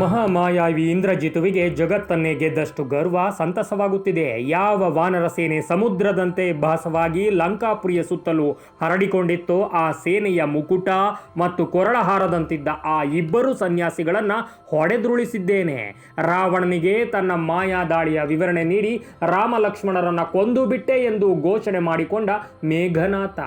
ಮಹಾಮಾಯಾವಿ ಇಂದ್ರಜಿತುವಿಗೆ ಜಗತ್ತನ್ನೇ ಗೆದ್ದಷ್ಟು ಗರ್ವ ಸಂತಸವಾಗುತ್ತಿದೆ. ಯಾವ ವಾನರ ಸೇನೆ ಸಮುದ್ರದಂತೆ ಭಾಸವಾಗಿ ಲಂಕಾಪುರಿಯ ಸುತ್ತಲೂ ಹರಡಿಕೊಂಡಿತ್ತೋ ಆ ಸೇನೆಯ ಮುಕುಟ ಮತ್ತು ಕೊರಳಹಾರದಂತಿದ್ದ ಆ ಇಬ್ಬರು ಸನ್ಯಾಸಿಗಳನ್ನು ಹೊಡೆದುರುಳಿಸಿದ್ದೇನೆ. ರಾವಣನಿಗೆ ತನ್ನ ಮಾಯಾ ದಾಳಿಯ ವಿವರಣೆ ನೀಡಿ ರಾಮ ಲಕ್ಷ್ಮಣರನ್ನ ಕೊಂದು ಬಿಟ್ಟೆ ಎಂದು ಘೋಷಣೆ ಮಾಡಿಕೊಂಡ ಮೇಘನಾಥ.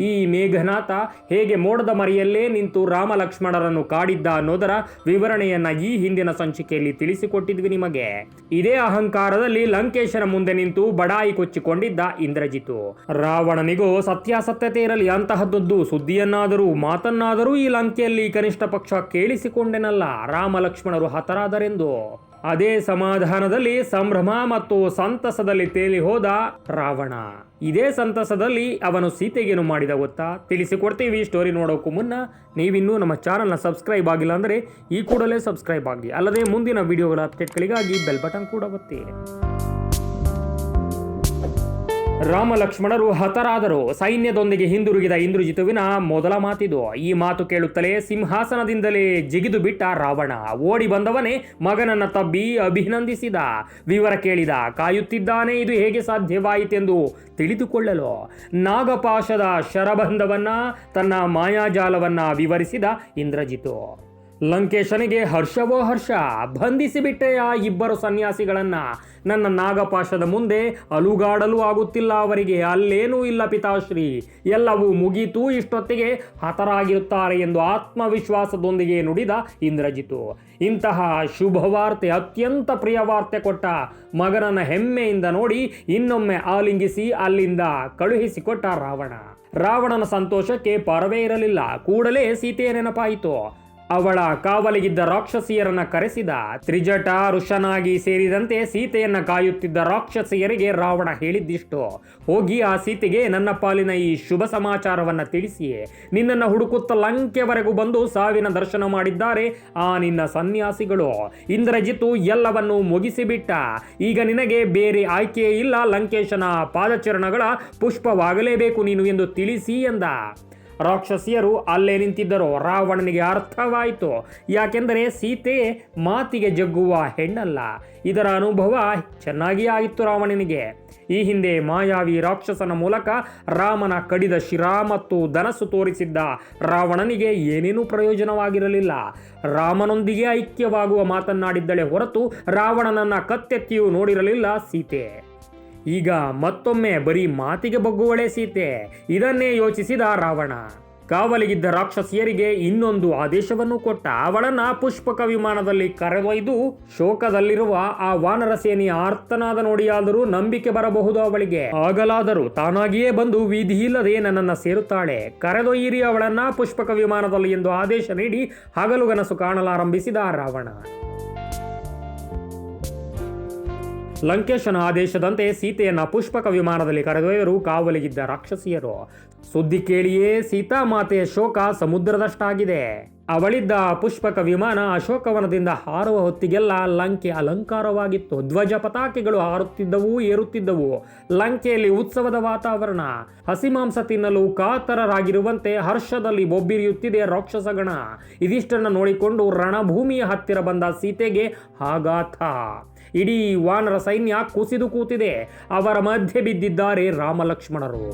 ಈ ಮೇಘನಾಥ ಹೇಗೆ ಮೋಡದ ಮರೆಯಲ್ಲೇ ನಿಂತು ರಾಮ ಲಕ್ಷ್ಮಣರನ್ನು ಕಾಡಿದ್ದ ಅನ್ನೋದರ ವಿವರಣೆಯನ್ನ ಈ ಹಿಂದಿನ ಸಂಚಿಕೆಯಲ್ಲಿ ತಿಳಿಸಿಕೊಟ್ಟಿದ್ವಿ ನಿಮಗೆ. ಇದೇ ಅಹಂಕಾರದಲ್ಲಿ ಲಂಕೇಶನ ಮುಂದೆ ನಿಂತು ಬಡಾಯಿ ಕೊಚ್ಚಿಕೊಂಡಿದ್ದ ಇಂದ್ರಜಿತು ರಾವಣನಿಗೂ ಸತ್ಯಾಸತ್ಯತೆ ಇರಲಿ ಅಂತಹದ್ದೊಂದು ಸುದ್ದಿಯನ್ನಾದರೂ ಮಾತನ್ನಾದರೂ ಈ ಲಂಕೆಯಲ್ಲಿ ಕನಿಷ್ಠ ಪಕ್ಷ ಕೇಳಿಸಿಕೊಂಡೆನಲ್ಲ ರಾಮ ಲಕ್ಷ್ಮಣರು ಹತರಾದರೆಂದು. ಅದೇ ಸಮಾಧಾನದಲ್ಲಿ ಸಂಭ್ರಮ ಮತ್ತು ಸಂತಸದಲ್ಲಿ ತೇಲಿ ಹೋದ ರಾವಣ. ಇದೇ ಸಂತಸದಲ್ಲಿ ಅವನು ಸೀತೆಗೇನು ಮಾಡಿದ ಗೊತ್ತಾ? ತಿಳಿಸಿಕೊಡ್ತೀವಿ ಸ್ಟೋರಿ ನೋಡೋಕ್ಕೂ ಮುನ್ನ. ನೀವಿನ್ನೂ ನಮ್ಮ ಚಾನಲ್ನ ಸಬ್ಸ್ಕ್ರೈಬ್ ಆಗಿಲ್ಲ ಅಂದರೆ ಈ ಕೂಡಲೇ ಸಬ್ಸ್ಕ್ರೈಬ್ ಆಗಿ. ಅಲ್ಲದೆ ಮುಂದಿನ ವಿಡಿಯೋಗಳ ಅಪ್ಡೇಟ್ಗಳಿಗಾಗಿ ಬೆಲ್ ಬಟನ್ ಕೂಡ ಒತ್ತಿ. ರಾಮ ಲಕ್ಷ್ಮಣರು ಹತರಾದರು. ಸೈನ್ಯದೊಂದಿಗೆ ಹಿಂದಿರುಗಿದ ಇಂದ್ರಜಿತುವಿನ ಮೊದಲ ಮಾತಿದು. ಈ ಮಾತು ಕೇಳುತ್ತಲೇ ಸಿಂಹಾಸನದಿಂದಲೇ ಜಿಗಿದು ಬಿಟ್ಟ ರಾವಣ. ಓಡಿ ಬಂದವನೇ ಮಗನನ್ನ ತಬ್ಬಿ ಅಭಿನಂದಿಸಿದ. ವಿವರ ಕೇಳಿದ, ಕಾಯುತ್ತಿದ್ದಾನೆ ಇದು ಹೇಗೆ ಸಾಧ್ಯವಾಯಿತೆಂದು ತಿಳಿದುಕೊಳ್ಳಲು. ನಾಗಪಾಶದ ಶರಬಂಧವನ್ನ ತನ್ನ ಮಾಯಾಜಾಲವನ್ನ ವಿವರಿಸಿದ ಇಂದ್ರಜಿತು. ಲಂಕೇಶನಿಗೆ ಹರ್ಷವೋ ಹರ್ಷ ಬಂಧಿಸಿಬಿಟ್ಟೆಯ ಇಬ್ಬರು ಸನ್ಯಾಸಿಗಳನ್ನ. ನನ್ನ ನಾಗಪಾಶದ ಮುಂದೆ ಅಲುಗಾಡಲು ಆಗುತ್ತಿಲ್ಲ ಅವರಿಗೆ, ಅಲ್ಲೇನೂ ಇಲ್ಲ ಪಿತಾಶ್ರೀ. ಎಲ್ಲವೂ ಮುಗೀತು, ಇಷ್ಟೊತ್ತಿಗೆ ಹತರಾಗಿರುತ್ತಾರೆ ಎಂದು ಆತ್ಮವಿಶ್ವಾಸದೊಂದಿಗೆ ನುಡಿದ ಇಂದ್ರಜಿತು ಇಂತಹ ಶುಭವಾರ್ತೆ, ಅತ್ಯಂತ ಪ್ರಿಯ ವಾರ್ತೆ ಕೊಟ್ಟ ಮಗನನ್ನ ಹೆಮ್ಮೆಯಿಂದ ನೋಡಿ ಇನ್ನೊಮ್ಮೆ ಆಲಿಂಗಿಸಿ ಅಲ್ಲಿಂದ ಕಳುಹಿಸಿಕೊಟ್ಟ ರಾವಣ. ರಾವಣನ ಸಂತೋಷಕ್ಕೆ ಪರವೇ ಇರಲಿಲ್ಲ. ಕೂಡಲೇ ಸೀತೆಯ ನೆನಪಾಯಿತು. ಅವಳ ಕಾವಲಿಗಿದ್ದ ರಾಕ್ಷಸಿಯರನ್ನ ಕರೆಸಿದ ತ್ರಿಜಟ ಋಷನಾಗಿ ಸೇರಿದಂತೆ ಸೀತೆಯನ್ನ ಕಾಯುತ್ತಿದ್ದ ರಾಕ್ಷಸಿಯರಿಗೆ ರಾವಣ ಹೇಳಿದ್ದಿಷ್ಟು. ಹೋಗಿ ಆ ಸೀತೆಗೆ ನನ್ನ ಪಾಲಿನ ಈ ಶುಭ ಸಮಾಚಾರವನ್ನ ತಿಳಿಸಿ ನಿನ್ನನ್ನು ಹುಡುಕುತ್ತ ಲಂಕೆವರೆಗೂ ಬಂದು ಸಾವಿನ ದರ್ಶನ ಮಾಡಿದ್ದಾರೆ ಆ ನಿನ್ನ ಸನ್ಯಾಸಿಗಳು. ಇಂದ್ರಜಿತು ಎಲ್ಲವನ್ನು ಮುಗಿಸಿಬಿಟ್ಟ. ಈಗ ನಿನಗೆ ಬೇರೆ ಆಯ್ಕೆಯೇ ಇಲ್ಲ ಲಂಕೇಶನ ಪಾದಚರಣಗಳ ಪುಷ್ಪವಾಗಲೇಬೇಕು ನೀನು ಎಂದು ತಿಳಿಸಿ ಎಂದ. ರಾಕ್ಷಸಿಯರು ಅಲ್ಲೇ ನಿಂತಿದ್ದರು. ರಾವಣನಿಗೆ ಅರ್ಥವಾಯಿತು. ಯಾಕೆಂದರೆ ಸೀತೆ ಮಾತಿಗೆ ಜಗ್ಗುವ ಹೆಣ್ಣಲ್ಲ. ಇದರ ಅನುಭವ ಚೆನ್ನಾಗಿ ಆಯಿತು ರಾವಣನಿಗೆ. ಈ ಹಿಂದೆ ಮಾಯಾವಿ ರಾಕ್ಷಸನ ಮೂಲಕ ರಾಮನ ಕಡಿದ ಶಿರಾ ಮತ್ತು ಧನಸ್ಸು ತೋರಿಸಿದ್ದ ರಾವಣನಿಗೆ ಏನೇನೂ ಪ್ರಯೋಜನವಾಗಿರಲಿಲ್ಲ. ರಾಮನೊಂದಿಗೆ ಐಕ್ಯವಾಗುವ ಮಾತನ್ನಾಡಿದ್ದಳೆ ಹೊರತು ರಾವಣನನ್ನ ಕತ್ತೆತ್ತಿಯೂ ನೋಡಿರಲಿಲ್ಲ ಸೀತೆ. ಈಗ ಮತ್ತೊಮ್ಮೆ ಬರೀ ಮಾತಿಗೆ ಬಗ್ಗುವಳೆ ಸೀತೆ. ಇದನ್ನೇ ಯೋಚಿಸಿದ ರಾವಣ. ಕಾವಲಿಗಿದ್ದ ರಾಕ್ಷಸಿಯರಿಗೆ ಇನ್ನೊಂದು ಆದೇಶವನ್ನು ಕೊಟ್ಟ ಅವಳನ್ನ ಪುಷ್ಪಕ ವಿಮಾನದಲ್ಲಿ ಕರೆದೊಯ್ದು ಶೋಕದಲ್ಲಿರುವ ಆ ವಾನರ ಸೇನೆಯ ಆರ್ತನಾದ ನೋಡಿಯಾದರೂ ನಂಬಿಕೆ ಬರಬಹುದು ಅವಳಿಗೆ. ಆಗಲಾದರೂ ತಾನಾಗಿಯೇ ಬಂದು ವಿಧಿ ಇಲ್ಲದೆ ನನ್ನನ್ನ ಸೇರುತ್ತಾಳೆ. ಕರೆದೊಯ್ಯಿರಿ ಅವಳನ್ನ ಪುಷ್ಪಕ ವಿಮಾನದಲ್ಲಿ ಎಂದು ಆದೇಶ ನೀಡಿ ಹಗಲುಗನಸು ಕಾಣಲಾರಂಭಿಸಿದ ರಾವಣ. ಲಂಕೇಶನ ಆದೇಶದಂತೆ ಸೀತೆಯನ್ನ ಪುಷ್ಪಕ ವಿಮಾನದಲ್ಲಿ ಕರೆದೊಯ್ದರು ಕಾವಲಿಗಿದ್ದ ರಾಕ್ಷಸಿಯರು. ಸುದ್ದಿ ಕೇಳಿಯೇ ಸೀತಾಮಾತೆಯ ಶೋಕ ಸಮುದ್ರದಷ್ಟಾಗಿದೆ. ಅವಳಿದ್ದ ಪುಷ್ಪಕ ವಿಮಾನ ಅಶೋಕವನದಿಂದ ಹಾರುವ ಹೊತ್ತಿಗೆಲ್ಲ ಲಂಕೆ ಅಲಂಕಾರವಾಗಿತ್ತು. ಧ್ವಜ ಪತಾಕೆಗಳು ಹಾರುತ್ತಿದ್ದವು, ಏರುತ್ತಿದ್ದವು. ಲಂಕೆಯಲ್ಲಿ ಉತ್ಸವದ ವಾತಾವರಣ. ಹಸಿಮಾಂಸ ತಿನ್ನಲು ಕಾತರರಾಗಿರುವಂತೆ ಹರ್ಷದಲ್ಲಿ ಬೊಬ್ಬಿರಿಯುತ್ತಿದೆ ರಾಕ್ಷಸಗಣ. ಇದಿಷ್ಟನ್ನು ನೋಡಿಕೊಂಡು ರಣಭೂಮಿಯ ಹತ್ತಿರ ಬಂದ ಸೀತೆಗೆ ಆಘಾತ. ಇಡೀ ವಾನರ ಸೈನ್ಯ ಕುಸಿದು ಕೂತಿದೆ. ಅವರ ಮಧ್ಯೆ ಬಿದ್ದಿದ್ದಾರೆ ರಾಮಲಕ್ಷ್ಮಣರು.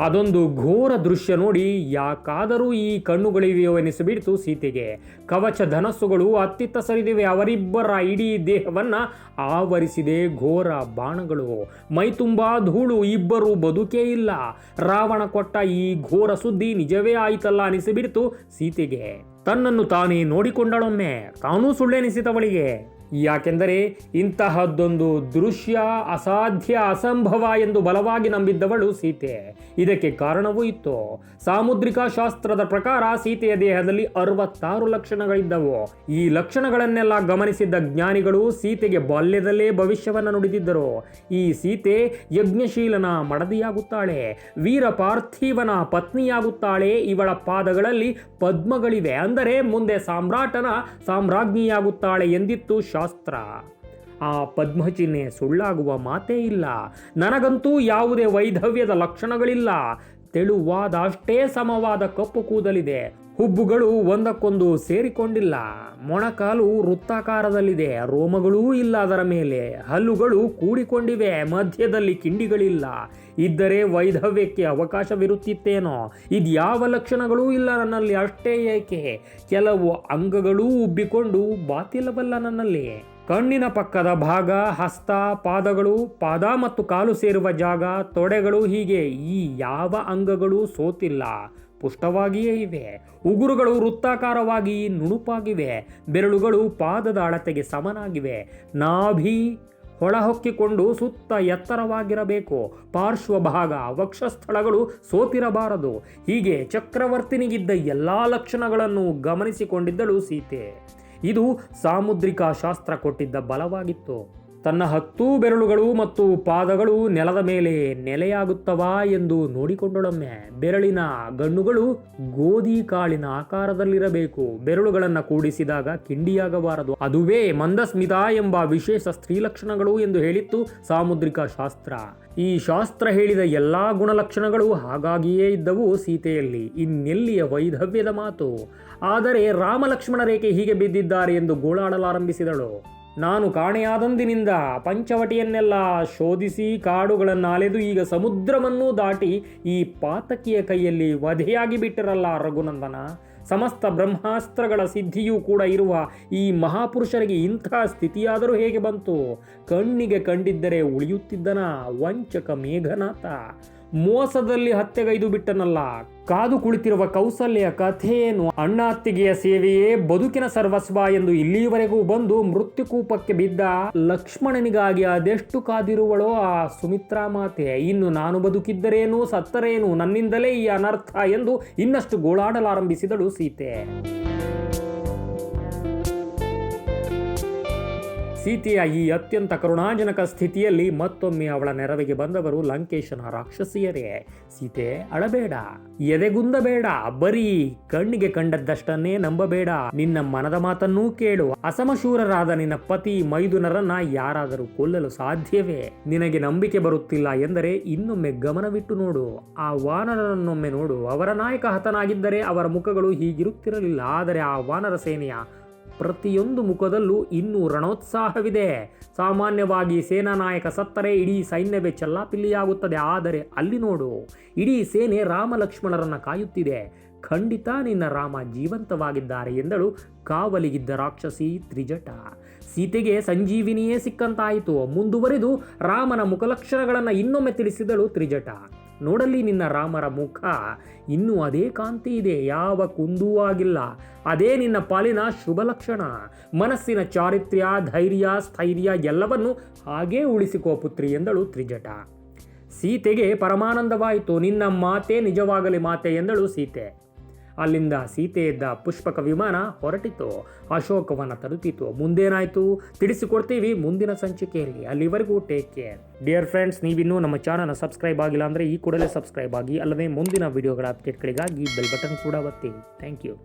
ಅದೊಂದು ಘೋರ ದೃಶ್ಯ ನೋಡಿ ಯಾಕಾದರೂ ಈ ಕಣ್ಣುಗಳಿವೆಯೋ ಎನಿಸಿಬಿಡ್ತು ಸೀತೆಗೆ. ಕವಚ ಧನಸ್ಸುಗಳು ಅತ್ತಿತ್ತ ಸರಿದಿವೆ, ಅವರಿಬ್ಬರ ಇಡೀ ದೇಹವನ್ನ ಆವರಿಸಿದೆ ಘೋರ ಬಾಣಗಳು. ಮೈತುಂಬಾ ಧೂಳು, ಇಬ್ಬರು ಬದುಕೇ ಇಲ್ಲ. ರಾವಣ ಕೊಟ್ಟ ಈ ಘೋರ ಸುದ್ದಿ ನಿಜವೇ ಆಯಿತಲ್ಲ ಅನಿಸಿಬಿಡ್ತು ಸೀತೆಗೆ. ತನ್ನನ್ನು ತಾನೇ ನೋಡಿಕೊಂಡಳೊಮ್ಮೆ. ತಾನೂ ಸುಳ್ಳೆನಿಸಿತವಳಿಗೆ ಯಾಕೆಂದರೆ ಇಂತಹದ್ದೊಂದು ದೃಶ್ಯ ಅಸಾಧ್ಯ ಅಸಂಭವ ಎಂದು ಬಲವಾಗಿ ನಂಬಿದ್ದವಳು ಸೀತೆ. ಇದಕ್ಕೆ ಕಾರಣವೂ ಇತ್ತು. ಸಾಮುದ್ರಿಕ ಶಾಸ್ತ್ರದ ಪ್ರಕಾರ ಸೀತೆಯ ದೇಹದಲ್ಲಿ ಅರವತ್ತಾರು ಲಕ್ಷಣಗಳಿದ್ದವು. ಈ ಲಕ್ಷಣಗಳನ್ನೆಲ್ಲ ಗಮನಿಸಿದ್ದ ಜ್ಞಾನಿಗಳು ಸೀತೆಗೆ ಬಾಲ್ಯದಲ್ಲೇ ಭವಿಷ್ಯವನ್ನು ನುಡಿದಿದ್ದರು. ಈ ಸೀತೆ ಯಜ್ಞಶೀಲನ ಮಡದಿಯಾಗುತ್ತಾಳೆ. ವೀರ ಪಾರ್ಥಿವನ ಪತ್ನಿಯಾಗುತ್ತಾಳೆ. ಇವಳ ಪಾದಗಳಲ್ಲಿ ಪದ್ಮಗಳಿವೆ. ಅಂದರೆ ಮುಂದೆ ಸಾಮ್ರಾಟನ ಸಾಮ್ರಾಜ್ಞಿಯಾಗುತ್ತಾಳೆ ಎಂದಿತ್ತು ಶಾಸ್ತ್ರ. ಆ ಪದ್ಮಚಿಹ್ನೆ ಸುಳ್ಳಾಗುವ ಮಾತೇ ಇಲ್ಲ. ನನಗಂತೂ ಯಾವುದೇ ವೈಧವ್ಯದ ಲಕ್ಷಣಗಳಿಲ್ಲ. ತೆಳುವಾದ ಅಷ್ಟೇ ಸಮವಾದ ಕಪ್ಪು ಕೂದಲಿದೆ. ಹುಬ್ಬುಗಳು ಒಂದಕ್ಕೊಂದು ಸೇರಿಕೊಂಡಿಲ್ಲ. ಮೊಣಕಾಲು ವೃತ್ತಾಕಾರದಲ್ಲಿದೆ. ರೋಮಗಳೂ ಇಲ್ಲ ಅದರ ಮೇಲೆ. ಹಲ್ಲುಗಳು ಕೂಡಿಕೊಂಡಿವೆ. ಮಧ್ಯದಲ್ಲಿ ಕಿಂಡಿಗಳಿಲ್ಲ. ಇದ್ದರೆ ವೈಧವ್ಯಕ್ಕೆ ಅವಕಾಶವಿರುತ್ತಿತ್ತೇನೋ? ಇದ್ಯಾವ ಲಕ್ಷಣಗಳೂ ಇಲ್ಲ ನನ್ನಲ್ಲಿ. ಅಷ್ಟೇ ಏಕೆ? ಕೆಲವು ಅಂಗಗಳೂ ಉಬ್ಬಿಕೊಂಡು ಬಾತಿಲ್ಲಬಲ್ಲ ನನ್ನಲ್ಲಿ. ಕಣ್ಣಿನ ಪಕ್ಕದ ಭಾಗ, ಹಸ್ತ, ಪಾದಗಳು, ಪಾದ ಮತ್ತು ಕಾಲು ಸೇರುವ ಜಾಗ, ತೊಡೆಗಳು ಹೀಗೆ ಈ ಯಾವ ಅಂಗಗಳು ಸೋತಿಲ್ಲ. ಪುಷ್ಟವಾಗಿಯೇ ಇವೆ. ಉಗುರುಗಳು ವೃತ್ತಾಕಾರವಾಗಿ ನುಣುಪಾಗಿವೆ. ಬೆರಳುಗಳು ಪಾದದ ಅಳತೆಗೆ ಸಮನಾಗಿವೆ. ನಾಭಿ ಹೊಳಹೊಕ್ಕಿಕೊಂಡು ಸುತ್ತ ಎತ್ತರವಾಗಿರಬೇಕು. ಪಾರ್ಶ್ವಭಾಗ ವಕ್ಷಸ್ಥಳಗಳು ಸೋತಿರಬಾರದು. ಹೀಗೆ ಚಕ್ರವರ್ತಿನಿಗಿದ್ದ ಎಲ್ಲ ಲಕ್ಷಣಗಳನ್ನು ಗಮನಿಸಿಕೊಂಡಿದ್ದಳು ಸೀತೆ. ಇದು ಸಾಮುದ್ರಿಕ ಶಾಸ್ತ್ರ ಕೊಟ್ಟಿದ್ದ ಬಲವಾಗಿತ್ತು. ತನ್ನ ಹತ್ತೂ ಬೆರಳುಗಳು ಮತ್ತು ಪಾದಗಳು ನೆಲದ ಮೇಲೆ ನೆಲೆಯಾಗುತ್ತವಾ ಎಂದು ನೋಡಿಕೊಂಡಳೊಮ್ಮೆ ಬೆರಳಿನ ಗಣ್ಣುಗಳು ಗೋಧಿ ಕಾಳಿನ ಆಕಾರದಲ್ಲಿರಬೇಕು. ಬೆರಳುಗಳನ್ನು ಕೂಡಿಸಿದಾಗ ಕಿಂಡಿಯಾಗಬಾರದು. ಅದುವೇ ಮಂದಸ್ಮಿತ ಎಂಬ ವಿಶೇಷ ಸ್ತ್ರೀ ಲಕ್ಷಣಗಳು ಎಂದು ಹೇಳಿತ್ತು ಸಾಮುದ್ರಿಕ ಶಾಸ್ತ್ರ. ಈ ಶಾಸ್ತ್ರ ಹೇಳಿದ ಎಲ್ಲಾ ಗುಣಲಕ್ಷಣಗಳು ಹಾಗಾಗಿಯೇ ಇದ್ದವು ಸೀತೆಯಲ್ಲಿ. ಇನ್ನೆಲ್ಲಿಯ ವೈಧವ್ಯದ ಮಾತು? ಆದರೆ ರಾಮಲಕ್ಷ್ಮಣ ರೇಖೆ ಹೀಗೆ ಬಿದ್ದಿದ್ದಾರೆ ಎಂದು ಗೋಳಾಡಲಾರಂಭಿಸಿದಳು. ನಾನು ಕಾಣೆಯಾದಂದಿನಿಂದ ಪಂಚವಟಿಯನ್ನೆಲ್ಲ ಶೋಧಿಸಿ ಕಾಡುಗಳನ್ನು ಅಲೆದು ಈಗ ಸಮುದ್ರವನ್ನೂ ದಾಟಿ ಈ ಪಾತಕಿಯ ಕೈಯಲ್ಲಿ ವಧೆಯಾಗಿ ಬಿಟ್ಟಿರಲ್ಲ ರಘುನಂದನ. ಸಮಸ್ತ ಬ್ರಹ್ಮಾಸ್ತ್ರಗಳ ಸಿದ್ಧಿಯೂ ಕೂಡ ಇರುವ ಈ ಮಹಾಪುರುಷರಿಗೆ ಇಂಥ ಸ್ಥಿತಿಯಾದರೂ ಹೇಗೆ ಬಂತು? ಕಣ್ಣಿಗೆ ಕಂಡಿದ್ದರೆ ಉಳಿಯುತ್ತಿದ್ದನ ವಂಚಕ ಮೇಘನಾಥ. ಮೋಸದಲ್ಲಿ ಹತ್ಯೆಗೈದು ಬಿಟ್ಟನಲ್ಲ, ಕಾದು ಕುಳಿತಿರುವ ಕೌಸಲ್ಯ ಕಥೆಯೇನು? ಅಣ್ಣ ಅತ್ತಿಗೆಯ ಸೇವೆಯೇ ಬದುಕಿನ ಸರ್ವಸ್ವ ಎಂದು ಇಲ್ಲಿಯವರೆಗೂ ಬಂದು ಮೃತ್ಯುಕೂಪಕ್ಕೆ ಬಿದ್ದ ಲಕ್ಷ್ಮಣನಿಗಾಗಿ ಅದೆಷ್ಟು ಕಾದಿರುವಳೋ ಆ ಸುಮಿತ್ರಾ ಮಾತೆ. ಇನ್ನು ನಾನು ಬದುಕಿದ್ದರೇನು, ಸತ್ತರೇನು? ನನ್ನಿಂದಲೇ ಈ ಅನರ್ಥ ಎಂದು ಇನ್ನಷ್ಟು ಗೋಳಾಡಲಾರಂಭಿಸಿದಳು ಸೀತೆ. ಸೀತೆಯ ಈ ಅತ್ಯಂತ ಕರುಣಾಜನಕ ಸ್ಥಿತಿಯಲ್ಲಿ ಮತ್ತೊಮ್ಮೆ ಅವಳ ನೆರವಿಗೆ ಬಂದವರು ಲಂಕೇಶನ ರಾಕ್ಷಸಿಯರೇ. ಸೀತೆ ಅಳಬೇಡ. ಎದೆಗುಂದಬೇಡ. ಬರೀ ಕಣ್ಣಿಗೆ ಕಂಡದ್ದಷ್ಟನ್ನೇ ನಂಬಬೇಡ. ನಿನ್ನ ಮನದ ಮಾತನ್ನೂ ಕೇಳು. ಅಸಮಶೂರರಾದ ನಿನ್ನ ಪತಿ ಮೈದುನರನ್ನ ಯಾರಾದರೂ ಕೊಲ್ಲಲು ಸಾಧ್ಯವೇ? ನಿನಗೆ ನಂಬಿಕೆ ಬರುತ್ತಿಲ್ಲ ಎಂದರೆ ಇನ್ನೊಮ್ಮೆ ಗಮನವಿಟ್ಟು ನೋಡು. ಆ ವಾನರನನ್ನೊಮ್ಮೆ ನೋಡು. ಅವರ ನಾಯಕ ಹತನಾಗಿದ್ದರೆ ಅವರ ಮುಖಗಳು ಹೀಗಿರುತ್ತಿರಲಿಲ್ಲ. ಆದರೆ ಆ ವಾನರ ಸೇನೆಯ ಪ್ರತಿಯೊಂದು ಮುಖದಲ್ಲೂ ಇನ್ನೂ ರಣೋತ್ಸಾಹವಿದೆ. ಸಾಮಾನ್ಯವಾಗಿ ಸೇನಾ ನಾಯಕ ಸತ್ತರೆ ಇಡೀ ಸೈನ್ಯವೇ ಚಲ್ಲಾಪಿಲ್ಲಿಯಾಗುತ್ತದೆ. ಆದರೆ ಅಲ್ಲಿ ನೋಡು, ಇಡೀ ಸೇನೆ ರಾಮ ಲಕ್ಷ್ಮಣರನ್ನು ಕಾಯುತ್ತಿದೆ. ಖಂಡಿತ ನಿನ್ನ ರಾಮ ಜೀವಂತವಾಗಿದ್ದಾರೆ ಎಂದಳು ಕಾವಲಿಗಿದ್ದ ರಾಕ್ಷಸಿ ತ್ರಿಜಟ. ಸೀತೆಗೆ ಸಂಜೀವಿನಿಯೇ ಸಿಕ್ಕಂತಾಯಿತು. ಮುಂದುವರೆದು ರಾಮನ ಮುಖಲಕ್ಷಣಗಳನ್ನು ಇನ್ನೊಮ್ಮೆ ತಿಳಿಸಿದಳು ತ್ರಿಜಟ. ನೋಡಲಿ ನಿನ್ನ ರಾಮರ ಮುಖ. ಇನ್ನೂ ಅದೇ ಕಾಂತಿ ಇದೆ, ಯಾವ ಕುಂದೂ ಆಗಿಲ್ಲ. ಅದೇ ನಿನ್ನ ಪಾಲಿನ ಶುಭ ಲಕ್ಷಣ. ಮನಸ್ಸಿನ ಚಾರಿತ್ರ್ಯ, ಧೈರ್ಯ, ಸ್ಥೈರ್ಯ ಎಲ್ಲವನ್ನು ಹಾಗೇ ಉಳಿಸಿಕೋ ಪುತ್ರಿ ಎಂದಳು ತ್ರಿಜಟ. ಸೀತೆಗೆ ಪರಮಾನಂದವಾಯಿತು. ನಿನ್ನ ಮಾತೆ ನಿಜವಾಗಲಿ ಮಾತೆ ಎಂದಳು ಸೀತೆ. ಅಲ್ಲಿಂದ ಸೀತೆ ಇದ್ದ ಪುಷ್ಪಕ ವಿಮಾನ ಹೊರಟಿತು. ಅಶೋಕವನ್ನು ತಲುಪಿತು. ಮುಂದೇನಾಯಿತು? ತಿಳಿಸಿಕೊಡ್ತೀವಿ ಮುಂದಿನ ಸಂಚಿಕೆಯಲ್ಲಿ. ಅಲ್ಲಿವರೆಗೂ ಟೇಕ್ ಕೇರ್ ಡಿಯರ್ ಫ್ರೆಂಡ್ಸ್ ನೀವಿನ್ನೂ ನಮ್ಮ ಚಾನಲ್ನ ಸಬ್ಸ್ಕ್ರೈಬ್ ಆಗಿಲ್ಲ ಅಂದರೆ ಈ ಕೂಡಲೇ ಸಬ್ಸ್ಕ್ರೈಬ್ ಆಗಿ, ಅಲ್ಲದೆ ಮುಂದಿನ ವಿಡಿಯೋಗಳ ಅಪ್ಡೇಟ್ಗಳಿಗಾಗಿ ಬೆಲ್ ಬಟನ್ ಕೂಡ ಒತ್ತಿ. Thank you